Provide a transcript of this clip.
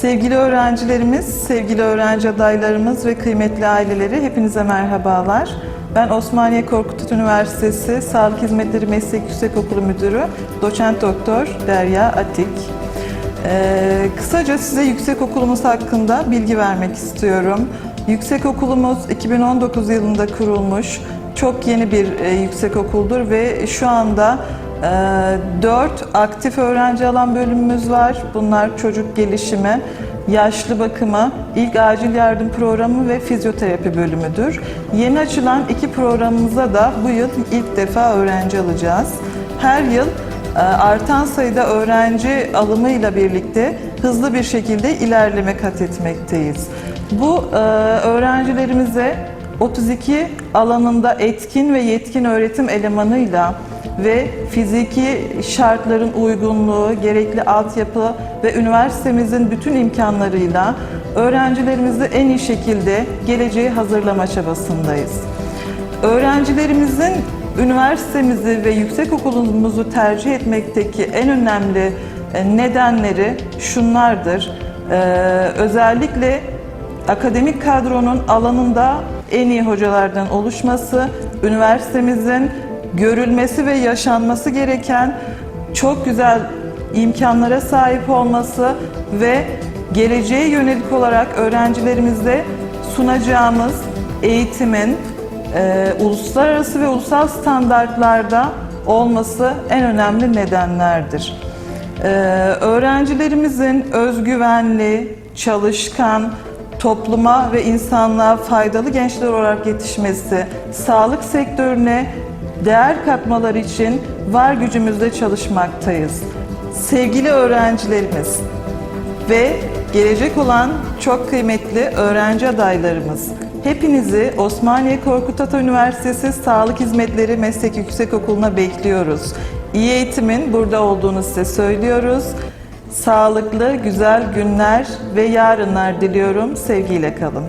Sevgili öğrencilerimiz, sevgili öğrenci adaylarımız ve kıymetli aileleri hepinize merhabalar. Ben Osmaniye Korkut Üniversitesi Sağlık Hizmetleri Meslek Yüksekokulu Müdürü Doçent Doktor Derya Atik. Ee, kısaca size yüksekokulumuz hakkında bilgi vermek istiyorum. Yüksekokulumuz 2019 yılında kurulmuş, çok yeni bir e, yüksekokuldur ve şu anda 4 aktif öğrenci alan bölümümüz var. Bunlar çocuk gelişimi, yaşlı bakımı, ilk acil yardım programı ve fizyoterapi bölümüdür. Yeni açılan iki programımıza da bu yıl ilk defa öğrenci alacağız. Her yıl e, artan sayıda öğrenci alımıyla birlikte hızlı bir şekilde ilerleme kat etmekteyiz. Bu e, öğrencilerimize 32 alanında etkin ve yetkin öğretim elemanıyla ve fiziki şartların uygunluğu, gerekli altyapı ve üniversitemizin bütün imkanlarıyla öğrencilerimizi en iyi şekilde geleceği hazırlama çabasındayız. Öğrencilerimizin üniversitemizi ve yüksekokulumuzu tercih etmekteki en önemli e, nedenleri şunlardır. Ee, özellikle akademik kadronun alanında en iyi hocalardan oluşması, üniversitemizin görülmesi ve yaşanması gereken çok güzel imkanlara sahip olması ve geleceğe yönelik olarak öğrencilerimize sunacağımız eğitimin e, uluslararası ve ulusal standartlarda olması en önemli nedenlerdir. Ee, öğrencilerimizin özgüvenli, çalışkan, topluma ve insanlığa faydalı gençler olarak yetişmesi, sağlık sektörüne değer katmaları için var gücümüzle çalışmaktayız. Sevgili öğrencilerimiz ve gelecek olan çok kıymetli öğrenci adaylarımız, hepinizi Osmaniye Korkut Ata Üniversitesi Sağlık Hizmetleri Meslek Yüksekokulu'na bekliyoruz. İyi eğitimin burada olduğunu size söylüyoruz. Sağlıklı, güzel günler ve yarınlar diliyorum. Sevgiyle kalın.